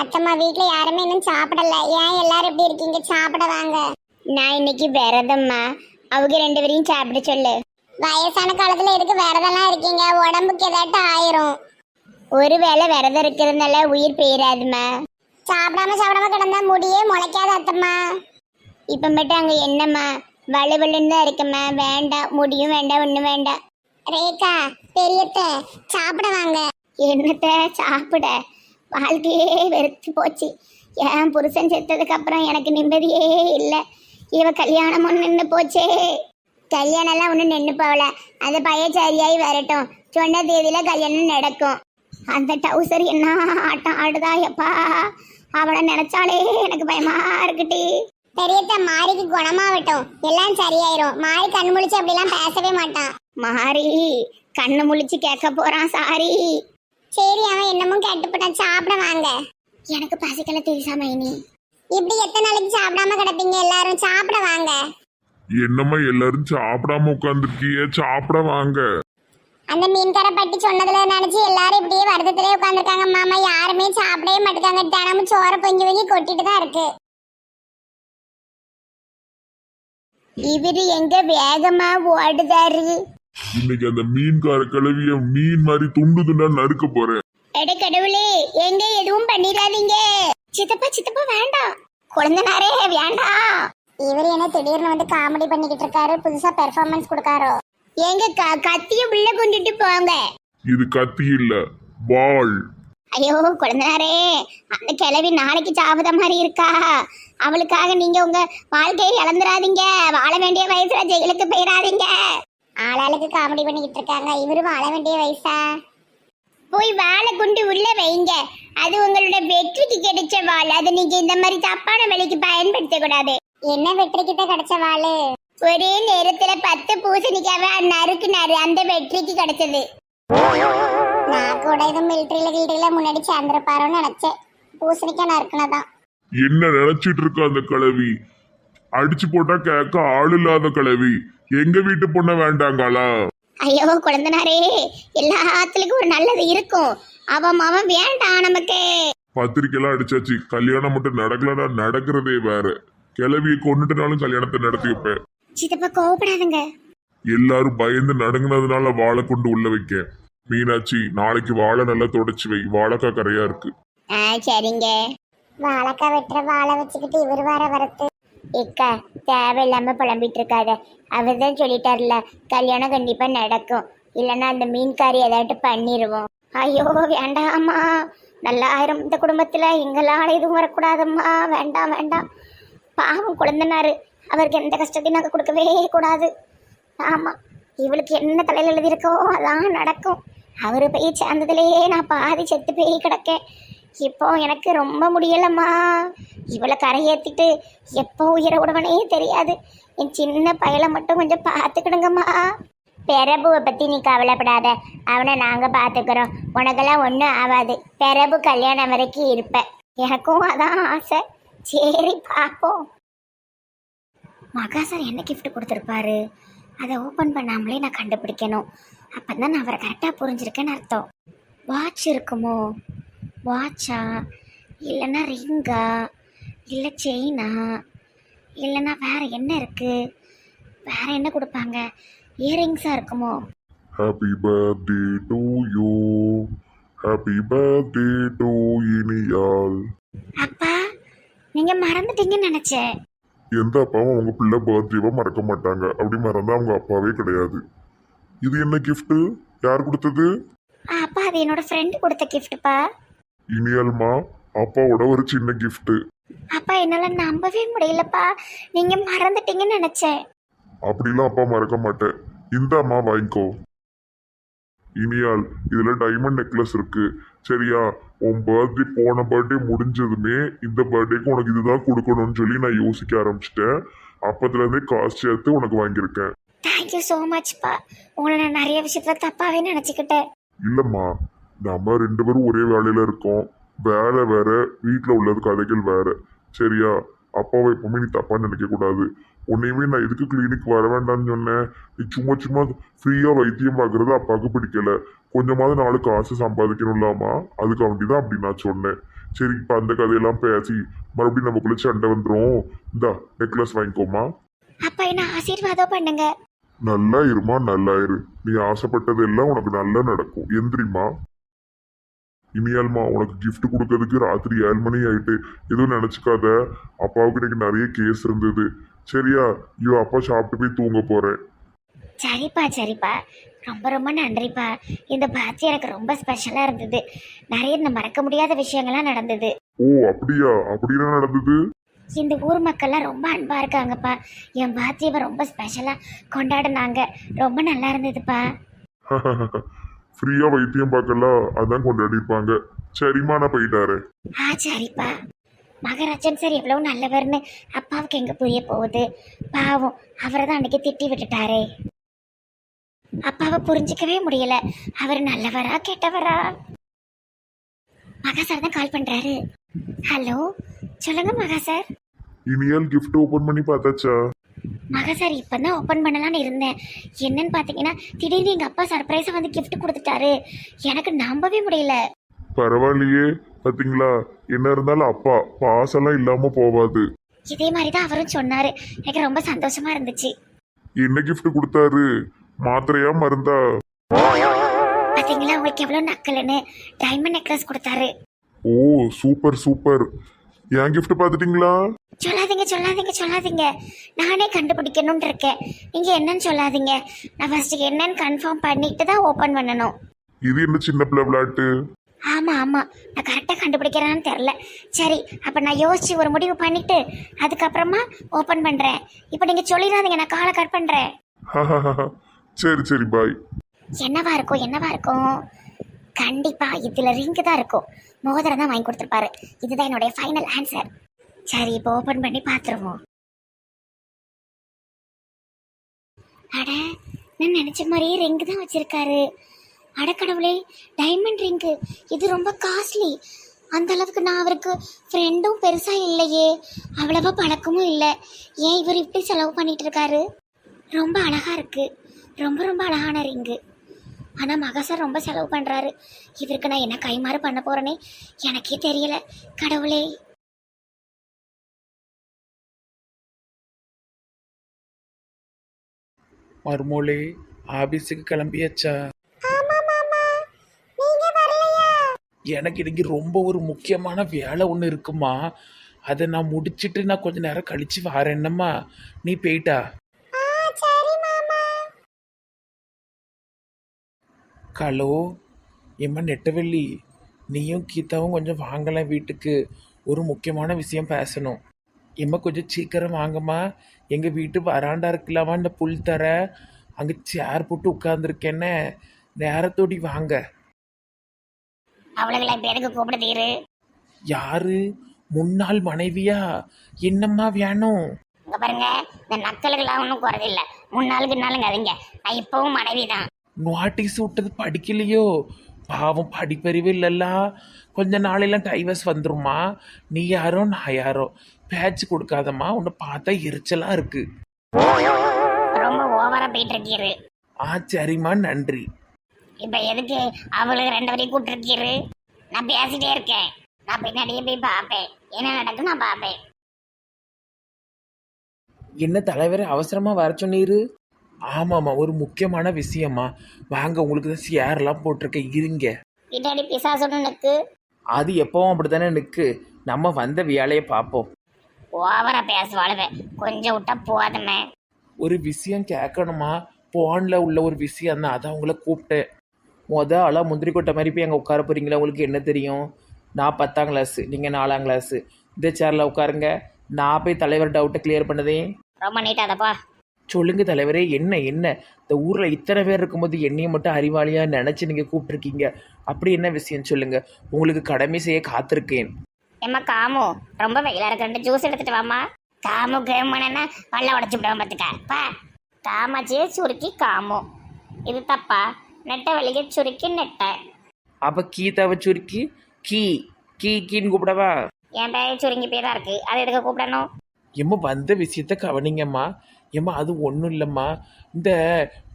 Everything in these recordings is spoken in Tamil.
அத்தம்மா வீட்ல யாருமே இன்னும் சாப்பிடல. ஏன் எல்லாரும் எப்படி இருக்கீங்க? சாப்பிட வாங்க. நான் இன்னைக்கு விரதம்மா. அவங்க ரெண்டு பேரையும் சாப்பிட சொல்லு. வயசான காலத்துல எதுக்கு விரதம்லாம் இருக்கீங்க? உடம்புக்கு ஏதாட்டும் ஆயிரும். ஒருவேளை விரதம் இருக்கிறதுனால உயிர் பெயராதுமா. சாப்பிடாம சாப்பிடாம கிடந்தா முடியே முளைக்காத அத்தம்மா. இப்ப மட்டும் அங்க என்னம்மா? வலுவலுன்னு தான் இருக்குமா வேண்டாம். முடியும் வேண்டாம் ஒண்ணும் வேண்டாம். ரேகா பெரியத்த சாப்பிட வாங்க. என்னத்த? சாப்பிட. வாழ்க்கையே வெறுத்து போச்சு. என் புருஷன் செத்ததுக்கு அப்புறம் எனக்கு நிம்மதியே இல்லை. இவ கல்யாணம் ஒன்று நின்று போச்சே. கல்யாணம்லாம் ஒன்றும் நின்று போகல. அந்த பையன் சரியாகி வரட்டும். சொன்ன தேதியில கல்யாணம் நடக்கும். அந்த டவுசர் என்ன ஆட்டம் ஆடுதா எப்பா? அவளை நினைச்சாலே எனக்கு பயமா இருக்குட்டி பெரியத்த மாரிக்கு குணமாகட்டும். எல்லாம் சரியாயிரும். மாரி கண் முழிச்சு அப்படிலாம் பேசவே மாட்டான். மாறி கண்ணு முழிச்சு கேட்க போறான் சாரி. சரி அவன் என்னமும் கேட்டுப்பட்டான் சாப்பிட வாங்க. எனக்கு பசிக்கல தெரியுசா மைனி. இப்படி எத்தனை நாளைக்கு சாப்பிடாம கிடப்பீங்க எல்லாரும்? சாப்பிட வாங்க. என்னம்மா எல்லாரும் சாப்பிடாம உட்காந்துருக்கீங்க சாப்பிட வாங்க. அந்த மீன்கார பட்டி சொன்னதுல நினைச்சு எல்லாரும் இப்படியே வருத்தத்திலே உட்காந்துருக்காங்க மாமா யாருமே சாப்பிடவே மாட்டேங்காங்க தினமும் சோற பொங்கி பொங்கி கொட்டிட்டு தான் இருக்கு. இவரு எங்க வேகமா ஓடுதாரு? இன்னைக்கு அந்த மீன்கார கிளவிய மீன் மாதிரி துண்டு துண்டா நறுக்க போறேன். எட கடவுளே எங்க எதுவும் பண்ணிடாதீங்க. சித்தப்பா சித்தப்பா வேண்டாம். குழந்தனாரே வேண்டாம். இவர் என்ன திடீர்னு வந்து காமெடி பண்ணிக்கிட்டு இருக்காரு புதுசா பெர்ஃபார்மன்ஸ் கொடுக்காரோ? எங்க க- கத்திய உள்ள கொண்டுட்டு போங்க. இது கத்தி இல்ல வாள். ஐயோ குழந்தனாரே அந்த கிழவி நாளைக்கு சாவத மாதிரி இருக்கா? அவளுக்காக நீங்க உங்க வாழ்க்கையை இழந்துடாதீங்க. வாழ வேண்டிய வயசுல ஜெயிலுக்கு போயிடாதீங்க. ஆளாளுக்கு காமெடி பண்ணிக்கிட்டு இருக்காங்க இவரு வாழ வேண்டிய வயசா? போய் வாழை கொண்டு உள்ள வைங்க. அது உங்களோட வெற்றிக்கு கிடைச்ச வாள் அதை நீங்க இந்த மாதிரி தப்பான வேலைக்கு பயன்படுத்த கூடாது. என்ன வெற்றிக்கு தான் கிடைச்ச வாளு ஒரே நேரத்துல பத்து பூசணிக்காத நறுக்கு நறு அந்த வெற்றிக்கு கிடைச்சது. நான் கூட இது மிலிட்டரியில கீழே முன்னாடி சேர்ந்திருப்பாரோன்னு நினைச்சேன். பூசணிக்காய் நறுக்குனதான். என்ன நினைச்சிட்டு இருக்க அந்த கிழவி? அடிச்சு போட்டா கேட்க ஆள் இல்லாத கிளவி எங்க வீட்டு பொண்ண வேண்டாங்களா? ஐயோ குழந்தனாரே எல்லாத்துலயும் ஒரு நல்லது இருக்கும். அவன் அவன் வேண்டாம் நமக்கு. பத்திரிக்கைலாம் அடிச்சாச்சு. கல்யாணம் மட்டும் நடக்கலன்னா நடக்கிறதே வேற. கிளவியை கொண்டுட்டனாலும் கல்யாணத்தை நடத்தி வைப்பேன். சித்தப்பா கோவப்படாதுங்க. எல்லாரும் பயந்து நடுங்கினதுனால வாழை கொண்டு உள்ள வைக்க. மீனாட்சி நாளைக்கு வாழை நல்லா தொடச்சு வை. வாழைக்காய் கரையா இருக்கு. ஆ சரிங்க. வாழைக்காய் வெட்டுற வாழை வச்சுக்கிட்டு இவர் வர வரத்து. ஏக்கா தேவையில்லாமல் புலம்பிட்டு இருக்காத அவர் தான் சொல்லிட்டார்ல கல்யாணம் கண்டிப்பா நடக்கும். இல்லைன்னா அந்த மீன்காரி ஏதாட்டு பண்ணிடுவோம் ஐயோ வேண்டாம்மா. நல்லாயிரம் இந்த குடும்பத்துல எங்களால எதுவும் வரக்கூடாதம்மா. வேண்டாம் வேண்டாம். பாவம் குழந்தனாரு. அவருக்கு எந்த கஷ்டத்தையும் நாங்கள் கொடுக்கவே கூடாது. ஆமா இவளுக்கு என்ன தலையில் எழுதியிருக்கோ அதான் நடக்கும். அவரு போய் சேர்ந்ததுலேயே நான் பாதி செத்து போய் கிடக்கேன். இப்போ எனக்கு ரொம்ப முடியலம்மா. இவ்வளோ கரையேற்றிட்டு எப்போ உயிரை விடுவனே தெரியாது. என் சின்ன பயலை மட்டும் கொஞ்சம் பார்த்துக்கிடுங்கம்மா. பெரபுவை பற்றி நீ கவலைப்படாத. அவனை நாங்கள் பார்த்துக்கிறோம். உனக்கெல்லாம் ஒன்றும் ஆகாது. பெரபு கல்யாணம் வரைக்கும் இருப்பேன் எனக்கும் அதான் ஆசை. சரி பார்ப்போம். மகாசார் என்ன கிஃப்ட் கொடுத்துருப்பாரு? அதை ஓப்பன் பண்ணாமலே நான் கண்டுபிடிக்கணும். அப்போ தான் நான் அவரை கரெக்டாக புரிஞ்சிருக்கேன்னு அர்த்தம். வாட்ச் இருக்குமோ? வாட்சா இல்லைன்னா ரிங்கா இல்லை செயினா இல்லைன்னா வேற என்ன இருக்கு? வேற என்ன கொடுப்பாங்க? இயரிங்ஸாக இருக்குமோ? Happy birthday to you happy birthday to Iniyal அப்பா நீங்கள் மறந்துட்டீங்கன்னு நினச்சேன் எந்த அப்பாவும் அவங்க பிள்ளை பர்த்டேவை மறக்க மாட்டாங்க. அப்படி மறந்தா அவங்க அப்பாவே கிடையாது. இது என்ன gift? யார் கொடுத்தது? அப்பா அது என்னோட ஃப்ரெண்டு கொடுத்த கிஃப்ட்டுப்பா இனியால்மா அப்பாவோட ஒரு சின்ன gift. அப்பா என்னால் நம்பவே முடியலப்பா. நீங்கள் மறந்துட்டீங்கன்னு நினச்சேன். அப்படிலாம் அப்பா மறக்க மாட்டேன். இந்த அம்மா வாங்கிக்கோ. இனியால் இதுல டைமண்ட் நெக்லஸ் இருக்கு. சரியா உன் பர்த்டே போன பர்த்டே முடிஞ்சதுமே இந்த பர்த்டேக்கு உனக்கு இதுதான் கொடுக்கணும்னு சொல்லி நான் யோசிக்க ஆரம்பிச்சிட்டேன். அப்பத்துல இருந்தே காசு சேர்த்து உனக்கு வாங்கியிருக்கேன். தேங்க்யூ ஸோ மச்ப்பா உங்களை நான் நிறைய விஷயத்தில் தப்பாகவே நினச்சிக்கிட்டேன். இல்லம்மா நம்ம ரெண்டு பேரும் ஒரே வேலையில இருக்கோம். வேலை வேற வீட்டில் உள்ளது கதைகள் வேற. சரியா? அப்பாவை எப்பவுமே நீ தப்பா நினைக்க கூடாது. உன்னையுமே நான் எதுக்கு கிளினிக் வர வேண்டாம்னு சொன்னேன்? நீ சும்மா சும்மா ஃப்ரீயா வைத்தியம் பார்க்கறது அப்பாவுக்கு பிடிக்கல. கொஞ்சமாவது நாலு காசு சம்பாதிக்கணும்லாமா? அதுக்கு தான் அப்படி நான் சொன்னேன். சரி இப்போ அந்த கதையெல்லாம் பேசி மறுபடியும் நமக்குள்ள சண்டை வந்துடும் இந்தா நெக்லஸ் வாங்கிக்கோமா? அப்பா என்ன ஆசீர்வாதம் பண்ணுங்க. நல்லா இருமா நல்லா இரு. நீ ஆசைப்பட்டது எல்லாம் உனக்கு நல்லா நடக்கும். எந்திரிமா இனியால்மா உனக்கு gift கொடுக்கறதுக்கு ராத்திரி ஏழு மணி ஆயிட்டு. எதுவும் நினைச்சுக்காத. அப்பாவுக்கு இன்னைக்கு நிறைய கேஸ் இருந்தது. சரியா? ஐயோ அப்பா சாப்பிட்டு போய் தூங்க போறேன். சரிப்பா சரிப்பா. ரொம்ப ரொம்ப நன்றிப்பா. இந்த பாத்தி எனக்கு ரொம்ப ஸ்பெஷலாக இருந்தது. நிறைய இந்த மறக்க முடியாத விஷயங்கள்லாம் நடந்தது. ஓ அப்படியா? அப்படின்னா நடந்தது? இந்த ஊர் மக்கள்லாம் ரொம்ப அன்பா இருக்காங்கப்பா. என் பாத்தியவை ரொம்ப ஸ்பெஷலாக கொண்டாடினாங்க. ரொம்ப நல்லா இருந்ததுப்பா. ஃப்ரீயா வைத்தியம் பார்க்கலாம் அதான் கொண்டாடிருப்பாங்க சரிம்மா நான் போயிட்டாரு. ஆ சரிப்பா. மகராஜன் சார் எவ்வளவு நல்லவர்னு அப்பாவுக்கு எங்க புரிய போகுது? பாவம் அவரை தான் அன்னைக்கு திட்டி விட்டுட்டாரே. அப்பாவை புரிஞ்சிக்கவே முடியல. அவர் நல்லவரா கெட்டவரா? மகா சார் தான் கால் பண்றாரு. ஹலோ சொல்லுங்க மகா சார். இனியால் gift ஓபன் பண்ணி பார்த்தாச்சா? மகா சார் இப்பதான் ஓப்பன் பண்ணலாம்னு இருந்தேன். என்னன்னு பார்த்தீங்கன்னா திடீர்னு எங்க அப்பா சர்ப்ரைஸா வந்து gift கொடுத்துட்டாரு. எனக்கு நம்பவே முடியல. பரவாயில்லையே பாத்தீங்களா? என்ன இருந்தாலும் அப்பா பாசெல்லாம் இல்லாம போவாது. இதே மாதிரி தான் அவரும் சொன்னாரு. எனக்கு ரொம்ப சந்தோஷமா இருந்துச்சு. என்ன gift கொடுத்தாரு? மாத்திரையா மருந்தா? பாத்தீங்களா உங்களுக்கு எவ்வளவு நக்கலுன்னு. டைமண்ட் நெக்லஸ் கொடுத்தாரு. ஓ சூப்பர் சூப்பர் என் gift பார்த்துட்டீங்களா சொல்லாதீங்க சொல்லாதீங்க சொல்லாதீங்க. நானே கண்டுபிடிக்கணும்னு இருக்கேன் நீங்க என்னன்னு சொல்லாதீங்க. நான் ஃபர்ஸ்ட் என்னன்னு கன்ஃபார்ம் பண்ணிட்டு தான் ஓபன் பண்ணணும். இது என்ன சின்ன பிள்ளை விளையாட்டு? ஆமா ஆமா. நான் கரெக்டா கண்டுபிடிக்கிறேன்னு தெரியல சரி அப்ப நான் யோசிச்சு ஒரு முடிவு பண்ணிட்டு அதுக்கப்புறமா ஓபன் பண்றேன். இப்போ நீங்க சொல்லிடாதீங்க நான் காலை கட் பண்றேன். சரி சரி பாய் என்னவா இருக்கும் என்னவா இருக்கும்? கண்டிப்பா இதுல ரிங்கு தான் இருக்கும். மோதிரம் தான் வாங்கி கொடுத்துருப்பாரு. இதுதான் என்னுடைய ஃபைனல் ஆன்சர் சரி இப்போ ஓப்பன் பண்ணி பார்த்துருவோம் அட நான் நினச்ச மாதிரியே ரிங்கு தான் வச்சிருக்காரு. அடக்கடவுளே டைமண்ட் ரிங்கு இது ரொம்ப காஸ்ட்லி அந்த அளவுக்கு நான் அவருக்கு ஃப்ரெண்டும் பெருசாக இல்லையே. அவ்வளவா பழக்கமும் இல்லை. ஏன் இவர் இப்படி செலவு பண்ணிட்டு இருக்காரு? ரொம்ப அழகாக இருக்குது ரொம்ப ரொம்ப அழகான ரிங்கு ஆனால் மகசர் ரொம்ப செலவு பண்ணுறாரு இவருக்கு நான் என்ன கைமாறு பண்ண போகிறேனே எனக்கே தெரியல. கடவுளே. மருமோளே ஆபீஸுக்கு கிளம்பியாச்சா? எனக்கு இன்னைக்கு ரொம்ப ஒரு முக்கியமான வேலை ஒன்று இருக்குமா? அதை நான் முடிச்சிட்டு நான் கொஞ்ச நேரம் கழிச்சு வரேன்னம்மா நீ போயிட்டா? ஹலோ எம்மா நெட்டவள்ளி. நீயும் கீதாவும் கொஞ்சம் வாங்கலாம் வீட்டுக்கு. ஒரு முக்கியமான விஷயம் பேசணும். எம்மா கொஞ்சம் சீக்கிரம் வாங்கம்மா. எங்கள் வீட்டு வராண்டா இருக்கலாமா இந்த புல் தர. அங்கே சேர் போட்டு உட்காந்துருக்கேன்னே நேரத்தோடி வாங்க. அவளுகளை எதுக்கு கூப்பிடுதீரு யாரு? முன்னாள் மனைவியா? என்னம்மா வேணும்? இங்க பாருங்க இந்த நக்கலுக்கெல்லாம் ஒன்றும் குறதில்ல முன்னாளுக்கு நாளுங்க அதுங்க. நான் இப்பவும் மனைவி தான் நோட்டீஸ் விட்டது படிக்கலையோ? பாவம் படிப்பறிவு இல்லல்ல. கொஞ்ச நாளெல்லாம் டைவர்ஸ் வந்துருமா? நீ யாரோ நான் யாரோ. பேச்சு கொடுக்காதம்மா. உன்னை பார்த்தா எரிச்சலா இருக்கு. ரொம்ப ஓவரா போயிட்டு இருக்கீரு ஆ சரிம்மா. நன்றி. இப்போ எதுக்கு அவளுக்கு ரெண்டு வரையும் கூப்பிட்டுருக்கீரு? நான் பேசிட்டே இருக்கேன். நான் பின்னாடியே போய் பார்ப்பேன். என்ன நடக்கும் நான் பார்ப்பேன். என்ன தலைவர் அவசரமா வர சொன்னீரு? ஆமாம்மா ஒரு முக்கியமான விஷயமா வாங்க உங்களுக்கு தான் சேர்லாம் போட்டிருக்கேன். இருங்க. பின்னாடி பிசாசுன்னு நிற்கு அது எப்பவும் அப்படித்தானே நிற்கு நம்ம வந்த வேலையை பார்ப்போம். ஓவரா பேசுவாளுவேன் கொஞ்சம் விட்டா போதுமே. ஒரு விஷயம் கேட்கணுமா? போனில் உள்ள ஒரு விஷயம் தான். அதான் உங்களை கூப்பிட்டேன். மொத ஆளாக முந்திரி கொட்டை மாதிரி போய் அங்கே உட்கார போகிறீங்களா உங்களுக்கு என்ன தெரியும்? நான் பத்தாம் கிளாஸு நீங்கள் நாலாம் கிளாஸு இந்த சேரில் உட்காருங்க. நான் போய் தலைவர் டவுட்டை கிளியர் பண்ணதே. ரொம்ப நீட்டாதப்பா சொல்லுங்க தலைவரே என்ன என்ன? இந்த ஊரில் இத்தனை பேர் இருக்கும்போது என்னையை மட்டும் அறிவாளியாக நினச்சி நீங்கள் கூப்பிட்ருக்கீங்க அப்படி என்ன விஷயம் சொல்லுங்கள் உங்களுக்கு கடமை செய்ய காத்திருக்கேன். ஏம்மா காமு ரொம்ப வெயிலா இருக்கு. ஜூஸ் எடுத்துட்டு வாமா காமு கேமனா பல்ல உடச்சு விடுவேன் பார்த்துக்க பா. காமாச்சியே சுருக்கி காமு. இது தப்பா? நெட்டை வெளியே சுருக்கி நெட்டை. அப்போ கீதாவை சுருக்கி கீ கீ கீன்னு கூப்பிடவா? என் பேர் சுருங்கி தான் இருக்கு. அதை எதுக்கு கூப்பிடணும்? எம்மா வந்த விஷயத்த கவனிங்கம்மா. ஏம்மா அது ஒன்றும் இல்லைம்மா. இந்த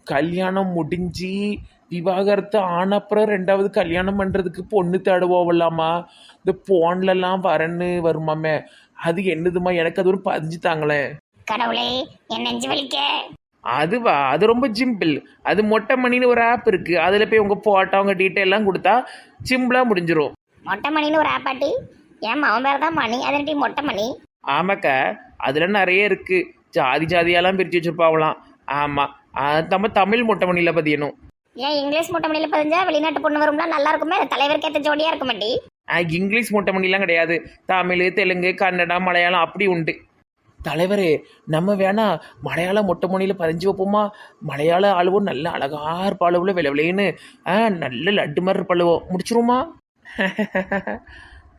கல்யாணம் முடிஞ்சு விவாகரத்து ஆன அப்புறம் ரெண்டாவது கல்யாணம் பண்ணுறதுக்கு பொண்ணு தேடுவோவலாமா? இந்த போன்லலாம் வரன்னு வருமாமே. அது என்னதுமா எனக்கு அது ஒரு பதிஞ்சு தாங்களேன் கடவுளே என் நெஞ்சு வலிக்க. அதுவா? அது ரொம்ப சிம்பிள் அது மொட்டை மணின்னு ஒரு ஆப் இருக்கு. அதில் போய் உங்கள் போட்டோ உங்கள் டீட்டெயிலாம் கொடுத்தா சிம்பிளாக முடிஞ்சிரும். மொட்டை மணின்னு ஒரு ஆப்பாட்டி ஏன் அவன் பேர் தான் மணி. அதன்ட்டி மொட்டை மணி. ஆமாக்கா அதில் நிறைய இருக்கு. ஜாதி ஜாதியெல்லாம் பிரித்து வச்சிருப்பாவலாம். ஆமாம் நம்ம தமிழ் மொட்டை மணியில் பதியணும். ஏன் இங்கிலீஷ் மொட்டை மணியில் பதிஞ்சா வெளிநாட்டு பொண்ணு வரும்ல நல்லா இருக்குமே? தலைவருக்கு ஏற்ற ஜோடியா இருக்க மாட்டி ஆ, இங்கிலீஷ் மொட்டை மணிலாம் கிடையாது. தமிழ் தெலுங்கு கன்னடம் மலையாளம் அப்படி உண்டு. தலைவரே நம்ம வேணா மலையாள மொட்டை மொழியில் பதிஞ்சு வைப்போமா? மலையாள ஆளுவோம் நல்ல அழகா இருப்பாளுவுல வில விலைன்னு ஆ நல்ல லட்டு மாதிரி இருப்பாளுவோம் முடிச்சிருமா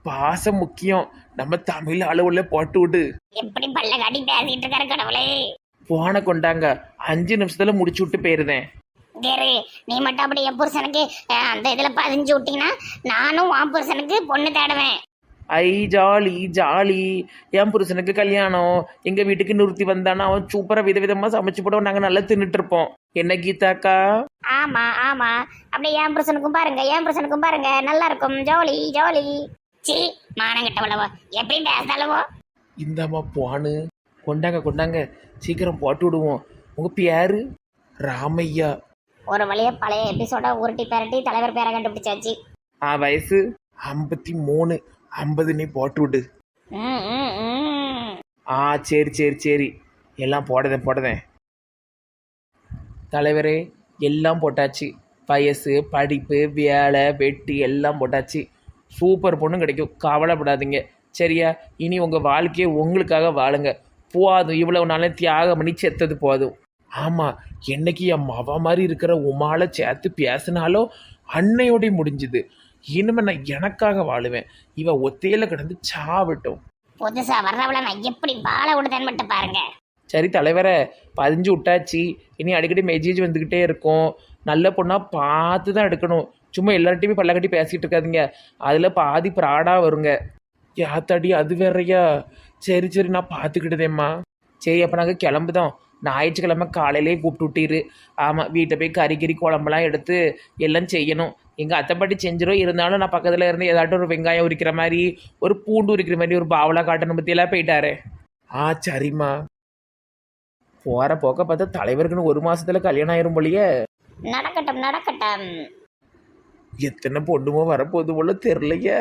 பாசம் முக்கியம். நம்ம தமிழ் அளவுல போட்டு விடு. எப்படி பல்ல காட்டி பேசிட்டு இருக்காரு கடவுளே? போனை கொண்டாங்க. அஞ்சு நிமிஷத்துல முடிச்சு விட்டு போயிருந்தேன். கேரு நீ மட்டும் அப்படி என் புருஷனுக்கு அஹ், அந்த இதுல பதிஞ்சு விட்டீங்கன்னா நானும் உன் புருஷனுக்கு பொண்ணு தேடுவேன். ஐ ஜாலி ஜாலி. என் புருஷனுக்கு கல்யாணம். எங்க வீட்டுக்கு நிறுத்தி வந்தானா அவன் சூப்பரா விதவிதமா சமைச்சு போட்டோம் நாங்க நல்லா தின்னுட்டு இருப்போம். என்ன கீதாக்கா ஆமா ஆமா. அப்படியே என் புருஷனுக்கும் பாருங்க என் புருஷனுக்கும் பாருங்க. நல்லா இருக்கும். ஜோலி ஜோலி. சி மானங்கிட்டவளவோ எப்படி பேசாலவோ இந்தாம்மா போனு கொண்டாங்க கொண்டாங்க. சீக்கிரம் போட்டு விடுவோம். உங்க பேரு? ராமையா. ஒரு வழியா பழைய எபிசோட உருட்டி பெரட்டி தலைவர் பேரை கண்டுபிடிச்சாச்சு. ஆ வயசு? ஐம்பத்தி மூணு ஐம்பது நீ போட்டு விடு. ம், ம், ம். ஆ சரி சரி சரி. எல்லாம் போடுதேன் போடுதேன். தலைவரே எல்லாம் போட்டாச்சு. வயசு படிப்பு வேலை வெட்டி எல்லாம் போட்டாச்சு. சூப்பர் பொண்ணு கிடைக்கும். கவலைப்படாதீங்க. சரியா? இனி உங்கள் வாழ்க்கையை உங்களுக்காக வாழுங்க. போதும் இவ்வளவு நாளும் தியாகம் பண்ணி செத்தது போதும். ஆமாம் என்னைக்கு என் மவ மாதிரி இருக்கிற உமால சேர்த்து பேசினாலோ அன்னையோடய முடிஞ்சுது. இனிமே நான் எனக்காக வாழுவேன். இவ ஒத்தையில கிடந்து சாவட்டும். புதுசா வர்றவள நான் எப்படி வாழ விடுதேன்னு மட்டும் பாருங்க. சரி தலைவரை. பதிஞ்சு விட்டாச்சு. இனி அடிக்கடி மெசேஜ் வந்துக்கிட்டே இருக்கும். நல்ல பொண்ணாக பார்த்து தான் எடுக்கணும். சும்மா எல்லார்ட்டையுமே பல்ல பேசிகிட்டு இருக்காதிங்க இருக்காதீங்க அதில் பாதி ப்ராடாக வருங்க. யாத்தாடி அது வேறயா? சரி சரி நான் பார்த்துக்கிட்டதேம்மா சரி அப்போ நாங்கள் கிளம்புதோம். ஞாயிற்றுக்கிழமை காலையிலே கூப்பிட்டு விட்டிரு. ஆமாம் வீட்டை போய் கறி கறி குழம்புலாம் எடுத்து எல்லாம் செய்யணும். எங்கள் அத்தைப்பாட்டி செஞ்சிடும் இருந்தாலும் நான் பக்கத்தில் இருந்து ஏதாட்டும் ஒரு வெங்காயம் உரிக்கிற மாதிரி ஒரு பூண்டு உரிக்கிற மாதிரி ஒரு பாவலா காட்டணும் பற்றியெல்லாம் போயிட்டாரே. ஆ சரிம்மா. போகிற போக்க பார்த்தா தலைவருக்குன்னு ஒரு மாதத்தில் கல்யாணம் ஆயிரும் போலியே. நடக்கட்டும் நடக்கட்டும். எத்தனை பொண்ணுமோ வரப்போகுது போல தெரிலையே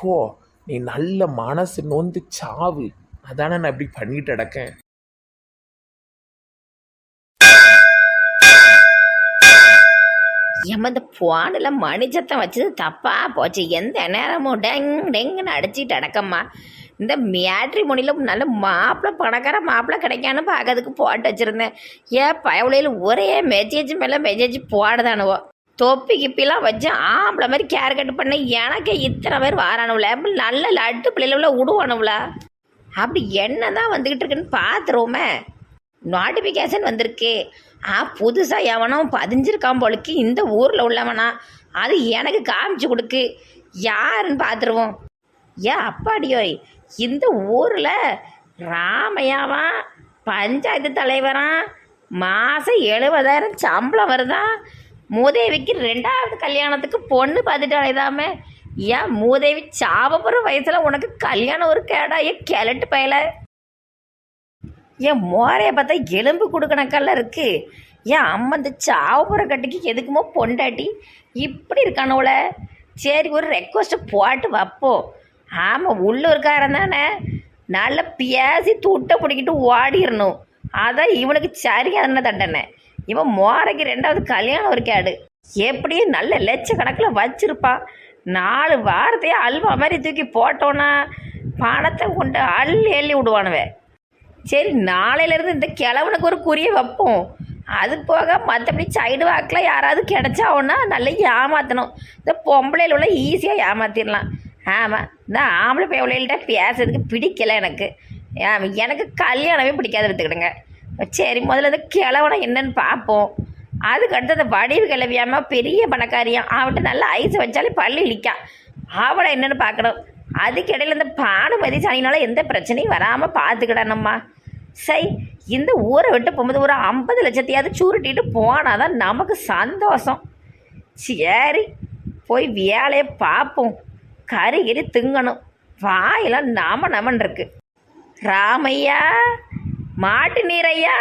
போ நீ நல்ல மனசு நொந்து சாவு. அதானே நான் இப்படி பண்ணிட்டு அடக்கேன் எமது போனில் மணிச்சத்தம் வச்சது தப்பா போச்சு. எந்த நேரமும் டெங் டெங்குன்னு அடிச்சிட்டு அடக்கம்மா இந்த மேட்ரி மொழியில் நல்ல மாப்பிள்ளை பணக்கார மாப்பிள்ளை கிடைக்கான்னு பார்க்கறதுக்கு போட்டு வச்சுருந்தேன். ஏன் பயவுளையில் ஒரே மெசேஜ் மேலே மெசேஜ் போடுதானுவோ. தொப்பி கிப்பிலாம் வச்சு ஆம்பளை மாதிரி கேர் கட் பண்ண எனக்கு இத்தனை பேர் வாரானுவல. நல்ல லட்டு பிள்ளைகள விடுவானுவில அப்படி என்ன தான் வந்துக்கிட்டு இருக்குன்னு பார்த்துருவோமே நோட்டிஃபிகேஷன் வந்திருக்கு. ஆ புதுசாக எவனும் பதிஞ்சிருக்கான் போலுக்கு இந்த ஊரில் உள்ளவனா. அது எனக்கு காமிச்சு கொடுக்கு. யாருன்னு பார்த்துருவோம் ஏன் அப்பாடியோய் இந்த ஊரில் ராமையாவா பஞ்சாயத்து தலைவரா மாதம் எழுபதாயிரம் சம்பளம் வருதான் மூதேவிக்கு ரெண்டாவது கல்யாணத்துக்கு பொண்ணு பார்த்துட்டாலேதாமே ஏன் மூதேவி சாவப்புற வயசில் உனக்கு கல்யாணம் ஒரு கேடா? ஏன் கிளட்டு பயல? என் மோரையை பார்த்தா எலும்பு கொடுக்கணக்கல்ல இருக்கு? ஏன் அம்மா இந்த சாவப்புற கட்டிக்கு எதுக்குமோ பொண்டாட்டி? இப்படி இருக்கானோல சரி ஒரு ரெக்வஸ்ட்டை போட்டு வைப்போம். ஆமாம் உள்ளூர்காரன் தானே. நல்லா பேசி துட்டை பிடிக்கிட்டு ஓடிடணும். அதான் இவனுக்கு சரியான தண்டனை. இவன் மோரைக்கு ரெண்டாவது கல்யாணம் ஒரு கேடு எப்படியும் நல்ல லட்சக்கணக்கில் வச்சிருப்பான் நாலு வாரத்தையே அல்வா மாதிரி தூக்கி போட்டோன்னா பணத்தை கொண்டு அள்ளி அள்ளி விடுவானுவே. சரி நாளையிலேருந்து இந்த கிழவனுக்கு ஒரு குறியை வைப்போம். அது போக மற்றபடி சைடு வாக்கில் யாராவது கிடைச்சாவுன்னா நல்லா ஏமாற்றணும் இந்த பொம்பளையில் உள்ள ஈஸியாக ஏமாற்றிடலாம் ஆமாம் இந்த ஆம்பளை பிள்ளைகள்கிட்ட பேசுறதுக்கு பிடிக்கல எனக்கு. எனக்கு கல்யாணமே பிடிக்காது எடுத்துக்கிடுங்க. சரி முதல்ல அந்த கிழவனை என்னன்னு பார்ப்போம். அதுக்கடுத்து அந்த வடிவு கிளவியாமல் பெரிய பணக்காரியம் அவன்கிட்ட நல்லா ஐஸ் வச்சாலே பள்ளி இழிக்கான் அவனை என்னென்னு பார்க்கணும். அதுக்கிடையில் இந்த பானுமதி சனினால் எந்த பிரச்சனையும் வராமல் பார்த்துக்கிடணும்மா. சரி இந்த ஊரை விட்டு போகும்போது ஒரு ஐம்பது லட்சத்தையாவது சுருட்டிட்டு போனால் தான் நமக்கு சந்தோஷம். சரி போய் வேலையை பார்ப்போம். கறி கறி திங்கணும். வாயெல்லாம் நம நமன் இருக்கு. ராமையா மாட்டு நீரையா